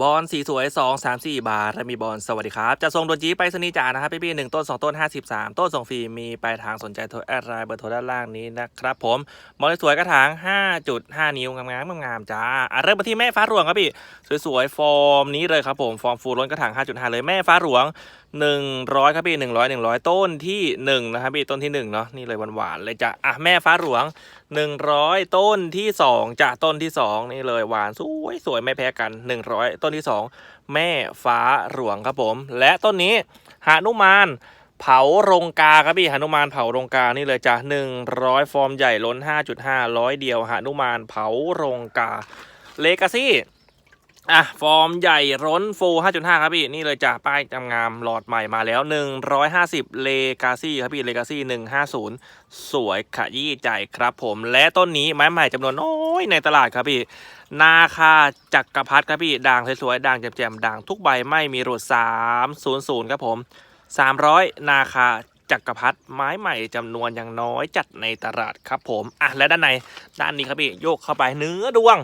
บอลสีสวย 2 3 4 บาทและมีบอลสวัสดีครับ จะส่งโดนจีไปสนีจ่านะครับ พี่ๆหนึ่งต้น 2 ต้น 53 ต้นส่งฟรีมีปลายทางสนใจโทรแอดไลน์เบอร์โทรด้านล่างนี้นะครับผม บอลสวยกระถาง 5.5 นิ้ว งามๆงามๆจ้าอะเริ่มมาที่แม่ฟ้าหลวงครับพี่ สวยๆ ฟอร์มนี้เลยครับผม ฟอร์มฟูล้นกระถาง 5.5 เลยแม่ฟ้าหลวง 100 ครับพี่100 100 ต้นที่ 1 นะครับพี่ต้นที่1เนาะนี่เลยหวานๆเลยจ้ะอะแม่ฟ้าหลวง 100 ต้นที่2จะต้นที่ 2 นี่เลยหวานสวยสวยไม่แพ้กัน 100ต้นที่ 2 แม่ฟ้าหลวงครับผม และต้นนี้หานุมานเผาโรงกาครับพี่หนุมานเผาโรงกานี่เลยจ้ะ100 ฟอร์มใหญ่ล้น 5.5 ร้อยเดียวหนุมานเผาโรงกาเลกาซี่ อะ ฟอร์มใหญ่ร้นฟู5.5 ครับพี่ นี่เลยจ้ะป้ายจำงามหลอดใหม่มาแล้ว 150 เลกาซี่ครับพี่ เลกาซี่150 สวยขยี้ใจครับผม และต้นนี้ไม้ใหม่จำนวนน้อยในตลาดครับพี่ นาคาจักรพัดครับพี่ ด่างสวยๆ ด่างแจ่มๆ ด่างทุกใบไม่มีหลุด300 ครับผม 300 นาคาจักรพัดไม้ใหม่จำนวนอย่างน้อยจัดในตลาดครับผม อะ และด้านในด้านนี้ครับพี่ โยกเข้าไปเนื้อดวง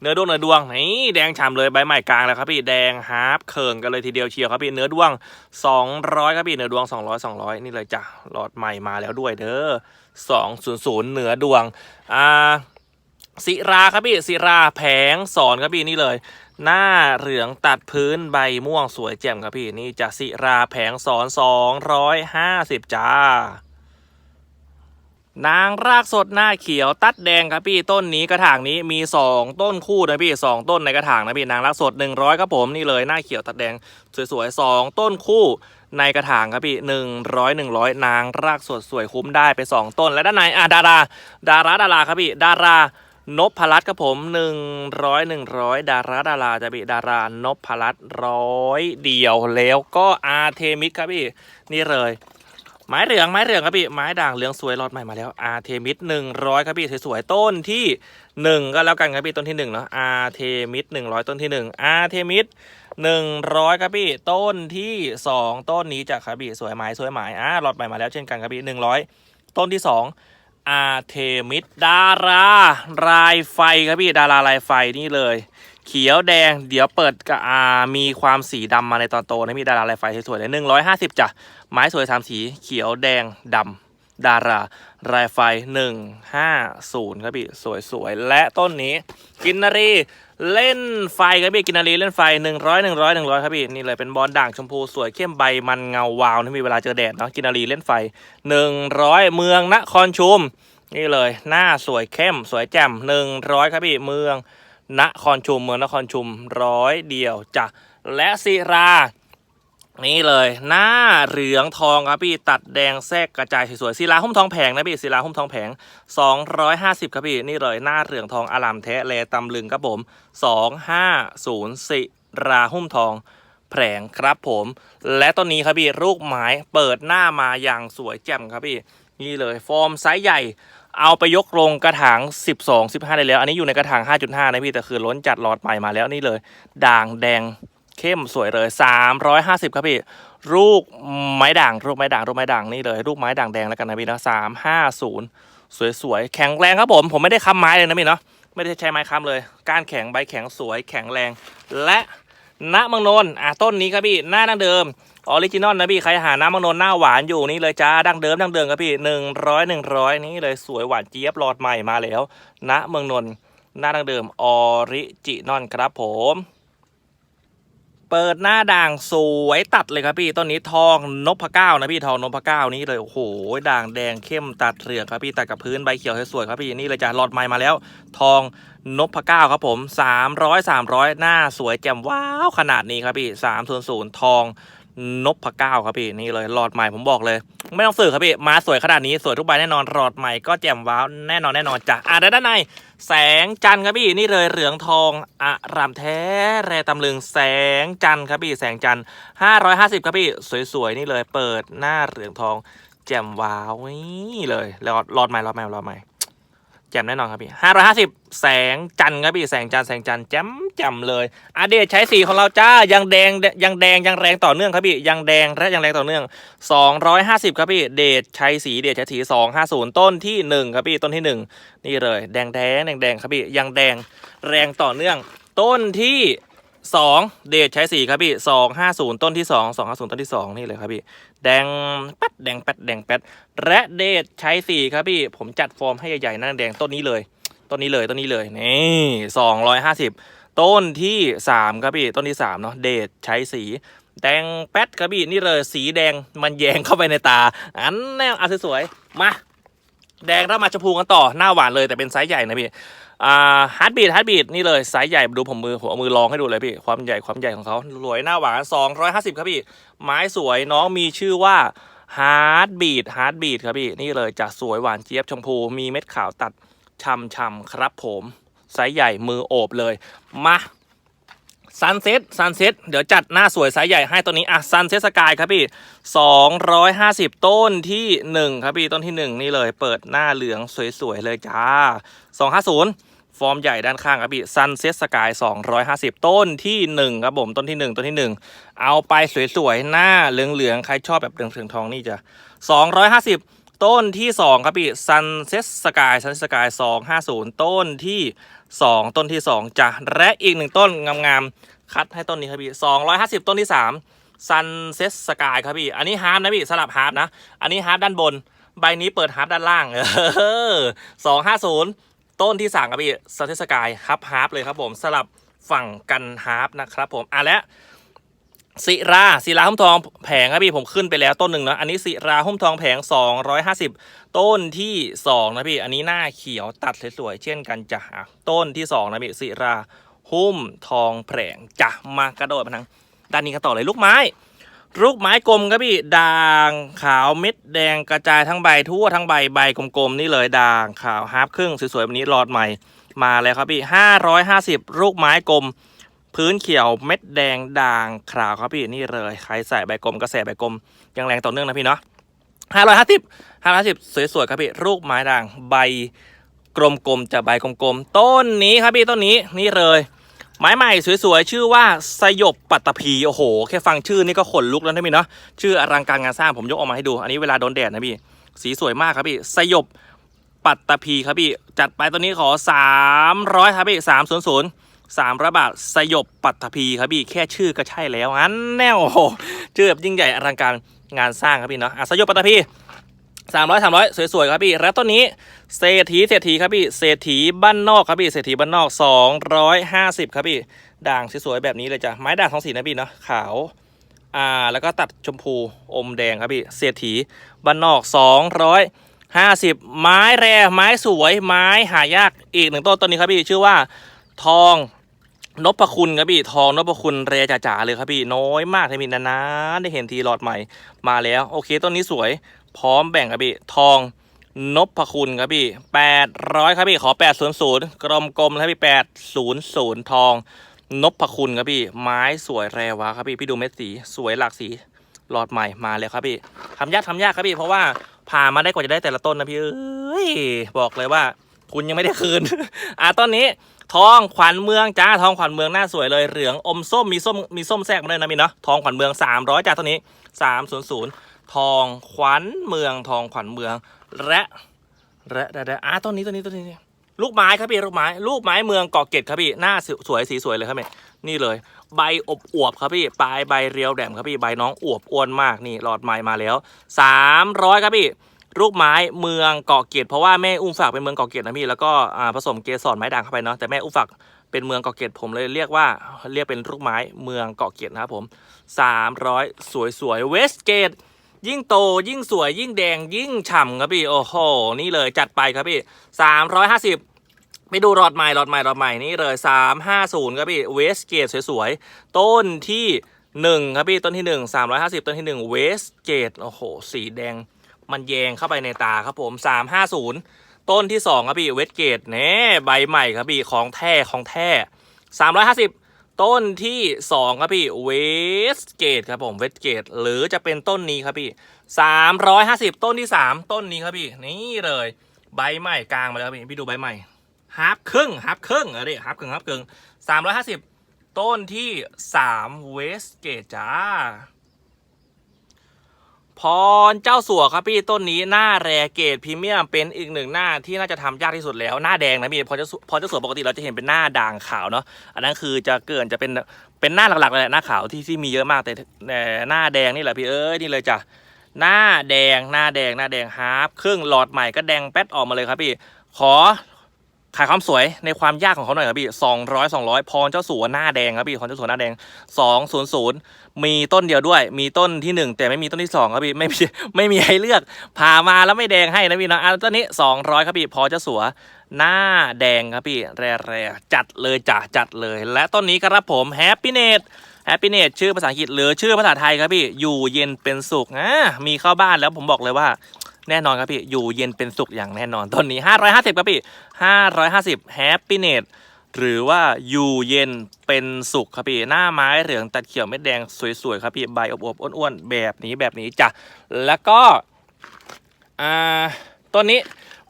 เนื้อดวงเนื้อดวงนี่แดงฉ่ำเลยใบใหม่กลางแล้วครับพี่แดงฮาร์ปเคิงกันเลยทีเดียวเชียวครับพี่เนื้อดวง 200 ครับพี่เนื้อดวง 200 200 นี่เลยจ้ะหลอดใหม่มาแล้วด้วยเด้อ200เนื้อดวงอ่าศิราครับพี่ศิราแผงสอนครับพี่นี่เลย หน้าเหลืองตัดพื้นใบม่วงสวยแจ่มครับพี่นี่จะศิราแผงสอน 250 จ้า นางรากสดหน้าเขียวตัดแดงครับพี่ต้นนี้กระถางนี้มี 2 ต้นคู่นะพี่ 2 ต้นในกระถางนะพี่นางรากสด 100ครับผมนี่เลยหน้าเขียวตัดแดงสวยๆ2ต้นคู่ในกระถางครับพี่100 100นางรากสดสวยคุ้มได้ไป 2 ต้นและด้านในอะดาราดาราดาราครับพี่ดารานพพลัตน์ครับผม100 100ดาราดาราจะพี่ดารานพพลัตน์ร้อยเดียวแล้วก็อาร์เทมิสครับพี่นี่เลย ไม้เหลืองไม้เหลืองครับพี่ไม้ด่างเหลืองสวยรอดใหม่มาแล้วอาร์เทมิสหนึ่งร้อยครับพี่สวยๆต้นที่หนึ่งก็แล้วกันครับพี่ต้นที่หนึ่งเนาะอาร์เทมิสหนึ่งร้อยต้นที่หนึ่งอาร์เทมิสหนึ่งร้อยครับพี่ต้นที่สองต้นนี้จากครับพี่สวยไม้สวยไม้อ่ารอดใหม่มาแล้วเช่นกันครับพี่หนึ่งร้อยต้นที่สองอาร์เทมิสดารารายไฟครับพี่ดาราลายไฟนี่เลย เขียวแดง เดี๋ยวเปิดกับอามีความสีดำมาในตอนโตนะมีดาราลายไฟสวยๆเลยหนึ่งร้อยห้าสิบจ้ะไม้สวยสามสีเขียวแดงดำดารารายไฟหนึ่งห้าศูนย์ครับพี่สวยสวยๆและต้นนี้กินนารีเล่นไฟครับพี่กินนารีเล่นไฟหนึ่งร้อยหนึ่งร้อยหนึ่งร้อยครับพี่นี่เลยเป็นบอลด่างชมพูสวยเข้มใบมันเงาวาวที่มีเวลาเจอแดดเนาะกินนารีเล่นไฟหนึ่งร้อยเมืองนครชุม นี่เลยหน้าสวยเข้มสวยแจ่มหนึ่งร้อยครับพี่เมือง นครชุมเมืองนครชุมร้อยเดียวจ้ะและศิรา นี่เลยหน้าเหลืองทองครับพี่ตัดแดงแทรกกระจายสวยๆศิลาหุ้มทองแผงนะพี่ศิลาหุ้มทองแผง 250 ครับพี่นี่เลยหน้าเหลืองทองอลามแท้แลตำลึงครับผม 250ศิราหุ้มทองแผงครับผม และต้นนี้ครับพี่ลูกไม้เปิดหน้ามาอย่างสวยแจ่มครับพี่นี่เลยฟอร์มไซส์ใหญ่ เอาไปยกลงกระถาง 12 15 ได้แล้ว อันนี้อยู่ในกระถาง 5.5 นะพี่ แต่คือล้นจัดหลอดใหม่มาแล้วนี่เลย ด่างแดงเข้มสวยเลย 350 ครับพี่ ลูกไม้ด่างลูกไม้ด่างลูกไม้ด่างนี่เลยลูกไม้ด่างแดงแล้วกันนะพี่นะ350 สวยๆ แข็งแรงครับผม ผมไม่ได้ค้ำไม้เลยนะพี่เนาะ ไม่ได้ใช้ไม้ค้ำเลย ก้านแข็งใบแข็งสวยแข็งแรง และณมืองนนอะต้นนี้ครับพี่หน้าดั้งเดิม ออริจินอลนะพี่ใครหาน้ำเมืองนนท์หน้าหวานอยู่นี่เลยจ้าดั้งเดิมดั้งเดิมครับพี่100 100นี่เลยสวยหวานเจี๊ยบหลอดใหม่มาแล้วณเมืองนนท์หน้าดั้งเดิมออริจินอลครับผมเปิดหน้าด่างสวยตัดเลยครับพี่ต้นนี้ทองนพเก้านะพี่ทองนพเก้านี้เลยโอ้โหด่างแดงเข้มตัดเหลืองครับพี่ตัดกับพื้นใบเขียวสวยๆครับพี่นี่เลยจ้ะหลอดไม้มาแล้ว ทองนพเก้าครับผม 300 300 หน้าสวยแจ่มว้าวขนาดนี้ครับพี่300ทอง นพเก้าครับพี่นี่เลยหลอดใหม่ผมบอกเลย ไม่ต้องสื่อครับพี่มาสวยขนาดนี้สวยทุกใบแน่นอนหลอดใหม่ก็แจ่มว้าวแน่นอนแน่นอนจ้ะอะด้านใน แสงจันทร์ครับพี่นี่เลยเหลืองทองอารามแท้แรตำลึงแสงจันทร์ครับพี่แสงจันทร์550ครับพี่สวยๆนี่เลยเปิดหน้าเหลืองทอง แจ่มว้าวนี่เลยหลอดหลอดใหม่หลอดใหม่หลอดใหม่ จ่มแน่นอนครับพี่ห้าร้อยห้าสิบแสงจันครับพี่แสงจันแสงจันแจ่มแจ่มเลยอาเดชใช้สีของเราจ้ายังแดงยังแดงยังแรงต่อเนื่องครับพี่ยังแดงและยังแรงต่อเนื่องสองร้อยห้าสิบครับพี่เดชใช้สีเดชใช้สีสองห้าศูนย์ต้นที่หนึ่งครับพี่ต้นที่หนึ่งนี่เลย แดงแดงแดงแดงครับพี่ยังแดงแรงต่อเนื่อง ต้นที่ สองเดชใช้สี่ครับพี่สองห้าศูนย์ต้นที่สองสองห้าศูนย์ต้นที่สองนี่เลยครับพี่ แดงแป๊ดแดงแป๊ดแดงแป๊ดและเดชใช้สี่ครับพี่ ผมจัดฟอร์มให้ใหญ่ๆนั่นแดงต้นนี้เลย ต้นนี้เลยต้นนี้เลยนี่สองร้อยห้าสิบต้นที่สามครับพี่ต้นที่สามเนาะเดชใช้สีแดงแป๊ดครับพี่นี่เลยสีแดงมันแยงเข้าไปในตา อันแนวอะสวยๆมา แดงแล้วมาชมพูกันต่อหน้าหวานเลยแต่เป็นไซส์ใหญ่นะพี่อ่าฮาร์ดบีดฮาร์ดบีดนี่เลยไซส์ใหญ่ดูผมมือผมเอามือลองให้ดูเลยพี่ความใหญ่ความใหญ่ของเขาสวยหน้าหวาน 250 ครับพี่ ไม้สวยน้องมีชื่อว่าฮาร์ดบีดฮาร์ดบีดครับพี่ นี่เลยจะสวยหวานเจี๊ยบชมพูมีเม็ดขาวตัดช่ำๆครับผมไซส์ใหญ่มือโอบเลย มา ซันเซ็ตซันเซ็ตเดี๋ยวจัดหน้าสวยไซส์ใหญ่ให้ตัวนี้อะซันเซ็ตสกายครับพี่250ต้นที่1ครับพี่ต้นที่1นี่เลย เปิดหน้าเหลืองสวยๆเลยจ้า250ฟอร์มใหญ่ด้านข้างครับพี่ซันเซ็ตสกาย250ต้นที่1ครับผมต้นที่1ต้นที่1เอาไปสวยๆหน้าเหลืองๆใครชอบแบบเหลืองๆทองนี่จะ250ต้นที่ 2 ครับพี่ซันเซ็ตสกายซันสกาย250 ต้นที่ 2ต้นที่2จ้ะและอีกหนึ่งต้นงามๆคัดให้ต้นนี้ครับพี่250ต้นที่3ซันเซ็ตสกายครับพี่ อันนี้ฮาร์ปนะพี่สลับฮาร์ปนะ อันนี้ฮาร์ปด้านบน ใบนี้เปิดฮาร์ปด้านล่างเออสองห้าศูนย์ต้นที่สามครับพี่ซันเซ็ตสกายฮับฮาร์ปเลยครับผมสลับฝั่งกันฮาร์ปนะครับผมอะและ ศิราศิราหุ้มทองแผงครับพี่ผมขึ้นไปแล้วต้นหนึ่งนะอันนี้ศิราหุ้มทองแผง 250 ต้นที่2นะพี่อันนี้หน้าเขียวตัดสวยๆเช่นกันจ้ะอะต้นที่2นะพี่ศิราหุ้มทองแผงจ้ะมากระโดดมาทางด้านนี้กันต่อเลยลูกไม้ ลูกไม้กลมครับพี่ด่างขาวเม็ดแดงกระจายทั้งใบทั่วทั้งใบใบกลมๆนี่เลยด่างขาวฮาร์ปครึ่งสวยๆแบบนี้หลอดใหม่มาแล้วครับพี่550 ลูกไม้กลม พื้นเขียวเม็ดแดงด่างขาวครับพี่นี่เลย ใครใส่ใบกลมกระแสใบกลมยังแรงต่อเนื่องนะพี่เนาะ550 550สวยๆครับพี่ลูกไม้ด่างใบกลมๆจะใบกลมๆ ต้นนี้ครับพี่ต้นนี้นี่เลย ไม้ใหม่สวยๆ ชื่อว่าสยบปัตตภีโอ้โห แค่ฟังชื่อนี่ก็ขนลุกแล้วนะพี่เนาะชื่ออลังการงานสร้างผมยกออกมาให้ดู อันนี้เวลาโดนแดดนะพี่สีสวยมากครับพี่สยบปัตตภีครับพี่จัดไปตัวนี้ขอ 300 ครับพี่300 300 บาท สยบปัตภีครับพี่ แค่ชื่อก็ใช่แล้วงั้นแน่โอ้โหชื่อแบบยิ่งใหญ่อลังการงานสร้างครับพี่เนาะอะสยบปัตภีสามร้อยสามร้อยสวยๆครับพี่ แล้วต้นนี้เศรษฐีเศรษฐีครับพี่เศรษฐีบ้านนอกครับพี่เศรษฐีบ้านนอก250ครับพี่ ด่างสวยๆแบบนี้เลยจ้ะไม้ด่างสองสีนะพี่เนาะขาวอ่าแล้วก็ตัดชมพูอมแดงครับพี่เศรษฐีบ้านนอก250ไม้แร่ไม้สวยไม้หายากอีกหนึ่งต้นต้นนี้ครับพี่ชื่อว่า ทองนพคุณครับพี่ทองนพคุณเรจ๋าๆเลยครับพี่น้อยมากที่มีนานๆได้เห็นทีหลอดใหม่มาแล้ว โอเคต้นนี้สวย พร้อมแบ่งครับพี่ทองนพคุณครับพี่แปดร้อยครับพี่ขอแปดศูนย์ศูนย์กลมกลมๆครับพี่แปดศูนย์ศูนย์ทองนพคุณครับพี่ ไม้สวยแรวะครับพี่พี่ดูเม็ดสีสวยหลากสีหลอดใหม่มาแล้วครับพี่ทำยากทำยากครับพี่เพราะว่าผ่ามาได้กว่าจะได้แต่ละต้นนะพี่เอ้ยบอกเลยว่า คุณยังไม่ได้คืน อะต้นนี้ทองขวัญเมืองจ้าทองขวัญเมืองหน้าสวยเลยเหลืองอมส้มมีส้มมีส้มแทรกมาด้วยนะพี่เนาะทองขวัญเมืองสามร้อยจ้าต้นนี้สามศูนย์ศูนย์ทองขวัญเมืองทองขวัญเมืองและและและและอะต้นนี้ต้นนี้ต้นนี้ลูกไม้ครับพี่ลูกไม้ลูกไม้เมืองเกาะเกร็ดครับพี่หน้าสวยสีสวยเลยครับพี่นี่เลย ใบอบอวบครับพี่ปลายใบเรียวแหลมครับพี่ใบน้องอวบอ้วนมากนี่หลอดไม้มาแล้ว 300 ครับพี่ ลูกไม้เมืองเกาะเกร็ดเพราะว่าแม่อุ้มฝากเป็นเมืองเกาะเกร็ดนะพี่แล้วก็ผสมเกสรไม้ด่างเข้าไปเนาะแต่แม่อุ้มฝากเป็นเมืองเกาะเกร็ดผมเลยเรียกว่าเรียกเป็นลูกไม้เมืองเกาะเกร็ดนะครับผม 300 สวยสวยเวสเกตยิ่งโตยิ่งสวยยิ่งแดงยิ่งฉ่ำครับพี่โอ้โหนี่เลยจัดไปครับพี่สามร้อยห้าสิบไปดูหลอดใหม่หลอดใหม่หลอดใหม่นี่เลยสามห้าศูนย์ครับพี่เวสเกตสวยๆ ต้นที่หนึ่งครับพี่ ต้นที่หนึ่งสามร้อยห้าสิบต้นที่หนึ่งเวสเกตโอ้โห สีแดง มันแยงเข้าไปในตาครับผมสามห้าศูนย์ต้นที่สองครับพี่เวสเกตเน่ใบใหม่ครับพี่ของแท้ของแท้สามร้อยห้าสิบต้นที่สองครับพี่เวสเกตครับผมเวสเกตหรือจะเป็นต้นนี้ครับพี่สามร้อยห้าสิบต้นที่สามต้นนี้ครับพี่นี่เลยใบใหม่กลางมาแล้วพี่พี่ดูใบใหม่ฮาร์ปครึ่งฮาร์ปครึ่งออดิฮาร์ปครึ่งฮาร์ปครึ่งสามร้อยห้าสิบต้นที่สามเวสเกตจ้า พรเจ้าสัวครับพี่ต้นนี้หน้าแรเกรดพรีเมียมเป็นอีกหนึ่งหน้าที่น่าจะทำยากที่สุดแล้วหน้าแดงนะพี่พรเจ้าสวพรเจ้าสัวปกติเราจะเห็นเป็นหน้าด่างขาวเนาะอันนั้นคือจะเกินจะเป็นเป็นหน้าหลักๆเลยแหละหน้าขาวที่ที่มีเยอะมากแต่แต่หน้าแดงนี่แหละพี่เอ้ยนี่เลยจ้ะหน้าแดงหน้าแดงหน้าแดงฮาร์ฟครึ่งหลอดใหม่ก็แดงแป๊ดออกมาเลยครับพี่ขอ ขายความสวยในความยากของเขาหน่อยครับพี่สองร้อยสองร้อยพรเจ้าสัวหน้าแดงครับพี่พรเจ้าสัวหน้าแดงสองศูนย์ศูนย์มีต้นเดียวด้วย มีต้นที่หนึ่งแต่ไม่มีต้นที่สองครับพี่ไม่มีไม่มีให้เลือกผ่ามาแล้วไม่แดงให้นะพี่นะอันต้นนี้สองร้อยครับพี่พอเจะสัวหน้าแดงครับพี่แร่ๆจัดเลยจ้ะจัดเลย และต้นนี้ครับผมแฮปปี้เนตแฮปปี้เนตชื่อภาษาอังกฤษหรือชื่อภาษาไทยครับพี่อยู่เย็นเป็นสุขอ่ามีเข้าบ้านแล้วผมบอกเลยว่า แน่นอนครับพี่ อยู่เย็นเป็นสุขอย่างแน่นอนต้นนี้ 550 ครับพี่ 550 Happy n e t หรือว่าอยู่เย็นเป็นสุขครับพี่ หน้าไม้เหลืองตัดเขียวเม็ดแดงสวยๆครับพี่ ใบอบๆอ้วนๆแบบนี้แบบนี้จ้ะ แล้วก็ อ่า ต้นนี้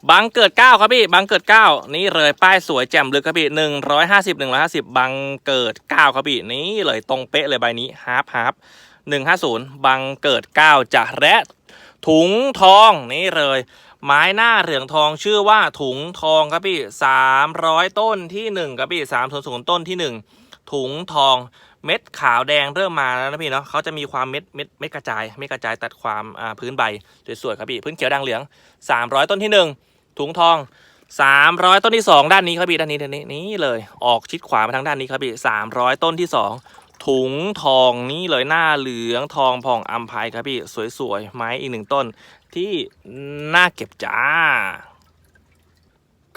บังเกิดเก้าครับพี่บังเกิดเก้านี่เลยป้ายสวยแจ่มลึกครับพี่หนึ่งร้อยห้าสิบหนึ่งร้อยห้าสิบบังเกิดเก้าครับพี่นี่เลยตรงเป๊ะเลยใบนี้ฮาร์ปฮาร์ปหนึ่งห้าศูนย์บังเกิดเก้าจะและ ถุงทองนี่เลย ไม้หน้าเหลืองทองชื่อว่าถุงทองครับพี่สามร้อยต้นที่หนึ่งครับพี่สามศูนย์ศูนย์ต้นที่หนึ่งถุงทองเม็ดขาวแดงเริ่มมาแล้วนะพี่เนาะเขาจะมีความเม็ดเม็ดเม็ดกระจายเม็ดกระจายตัดความอ่าพื้นใบสวยๆครับพี่พื้นเขียวด่างเหลืองสามร้อยต้นที่หนึ่งถุงทองสามร้อยต้นที่สองด้านนี้ครับพี่ด้านนี้ด้านนี้นี่เลยออกชิดขวามาทางด้านนี้ครับพี่สามร้อยต้นที่สอง ถุงทองนี่เลยหน้าเหลืองทองผ่องอัมพายครับพี่ สวยๆ ไม้อีกหนึ่งต้น ที่น่าเก็บจ้า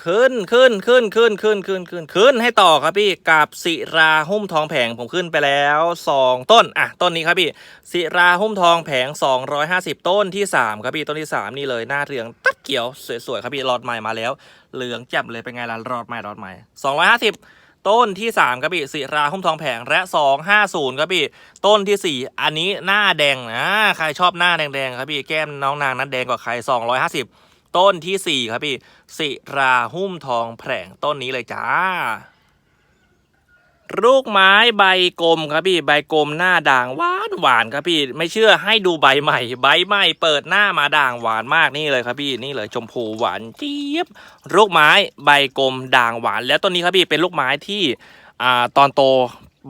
ขึ้นขึ้นขึ้นขึ้นขึ้นขึ้นขึ้นขึ้นให้ต่อครับพี่กับศิราหุ้มทองแผงผมขึ้นไปแล้วสองต้นอะต้นนี้ครับพี่ศิราหุ้มทองแผง250ต้นที่3ครับพี่ต้นที่3นี่เลยหน้าเหลืองตัดเขียวสวยๆครับพี่รอดใหม่มาแล้ว เหลืองแจ่มเลยเป็นไงล่ะรอดใหม่รอดใหม่250 ต้นที่ 3ครับพี่ศิราหุ้มทองแผงและ 250ครับพี่ต้นทีสี่ 4 อันนี้หน้าแดงนะใครชอบหน้าแดงๆครับพี่แก้มน้องนางนั้นแดงกว่าใคร 250 ต้นที่ 4 ครับพี่ศิราหุ้มทองแผงต้นนี้เลยจ้า ลูกไม้ใบกลมครับพี่ใบกลมหน้าด่างหวานหวานครับพี่ไม่เชื่อให้ดูใบใหม่ ใบใหม่เปิดหน้ามาด่างหวานมากนี่เลยครับพี่นี่เลยชมพูหวานเจี๊ยบลูกไม้ใบกลมด่างหวาน แล้วต้นนี้ครับพี่เป็นลูกไม้ที่อ่าตอนโต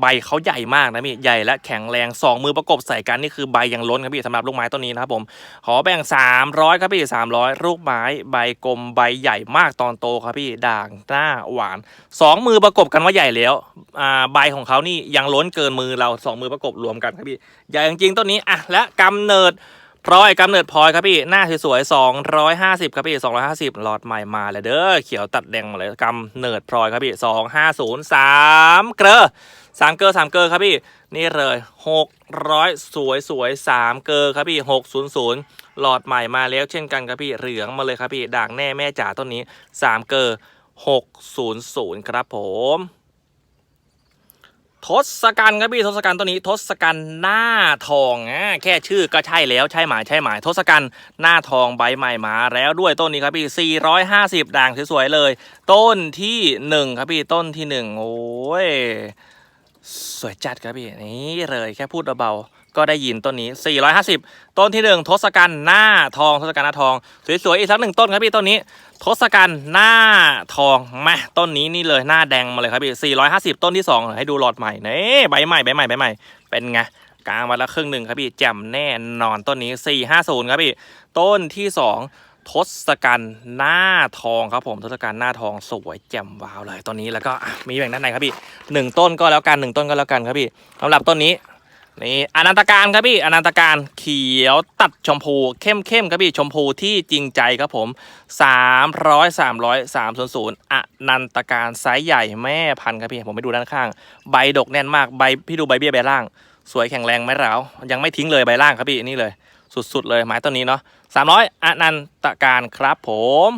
ใบเขาใหญ่มากนะพี่ใหญ่และแข็งแรงสองมือประกบใส่กันนี่คือใบยังล้นครับพี่สำหรับลูกไม้ต้นนี้นะครับผมขอแบ่ง 300 ครับพี่ 300 ลูกไม้ใบกลมใบใหญ่มากตอนโตครับพี่ด่างหน้าหวานสองมือประกบกันว่าใหญ่แล้วอ่าใบของเขานี่ยังล้นเกินมือเราสองมือประกบรวมกันครับพี่ใหญ่จริงๆต้นนี้อะและกำเนิดพลอยกำเนิดพลอยครับพี่หน้าสวยๆสองร้อยห้าสิบครับพี่สองร้อยห้าสิบหลอดใหม่มาเลยเด้อเขียวตัดแดงมาเลยกำเนิดพลอยครับพี่สองห้าศูนย์สามเกลอ สามเกลอสามเกลอครับพี่ นี่เลยหกร้อยสวยสวยสามเกลอครับพี่หกศูนย์ศูนย์หลอดใหม่มาแล้วเช่นกันครับพี่เหลืองมาเลยครับพี่ด่างแน่แม่จ๋าต้นนี้สามเกลอหกศูนย์ศูนย์ครับผมทศกัณฐ์ครับพี่ทศกัณฐ์ตัวนี้ทศกัณฐ์หน้าทองอะแค่ชื่อก็ใช่แล้วใช่หมายใช่หมายทศกัณฐ์หน้าทองใบใหม่มาแล้วด้วยต้นนี้ครับพี่ 450 ด่างสวยๆเลย ต้นที่หนึ่งครับพี่ต้นที่หนึ่งโอ้ย สวยจัดครับพี่นี่เลยแค่พูดเบาๆก็ได้ยินต้นนี้ 450 ต้นที่หนึ่งทศกัณฐ์หน้าทองทศกัณฐ์หน้าทอง สวยๆอีกสักหนึ่งต้นครับพี่ต้นนี้ ทศกัณฐ์หน้าทองมาต้นนี้นี่เลยหน้าแดงมาเลยครับพี่450 ต้นที่ 2 ให้ดูหลอดใหม่นี่ใบใหม่ใบใหม่ใบใหม่เป็นไงกลางวันละครึ่งหนึ่งครับพี่แจ่มแน่นอนต้นนี้ 450 ครับพี่ต้นที่ 2 ทศกัณฐ์หน้าทองครับผมทศกัณฐ์หน้าทองสวยแจ่มว้าวเลยต้นนี้แล้วก็มีแบ่งด้านในครับพี่หนึ่งต้นก็แล้วกันหนึ่งต้นก็แล้วกันครับพี่สำหรับต้นนี้นี่อนันตการครับพี่อนันตการเขียวตัดชมพูเข้มเข้มครับพี่ชมพูที่จริงใจครับผม 300 300 300อนันตการไซส์ใหญ่แม่พันธุ์ครับพี่ผมไปดูด้านข้าง ใบดกแน่นมากใบพี่ดูใบเบี้ยใบล่าง สวยแข็งแรงไหมร้าวยังไม่ทิ้งเลยใบล่างครับพี่นี่เลย สุดๆเลยไม้ต้นนี้เนาะ300อนันตการครับผม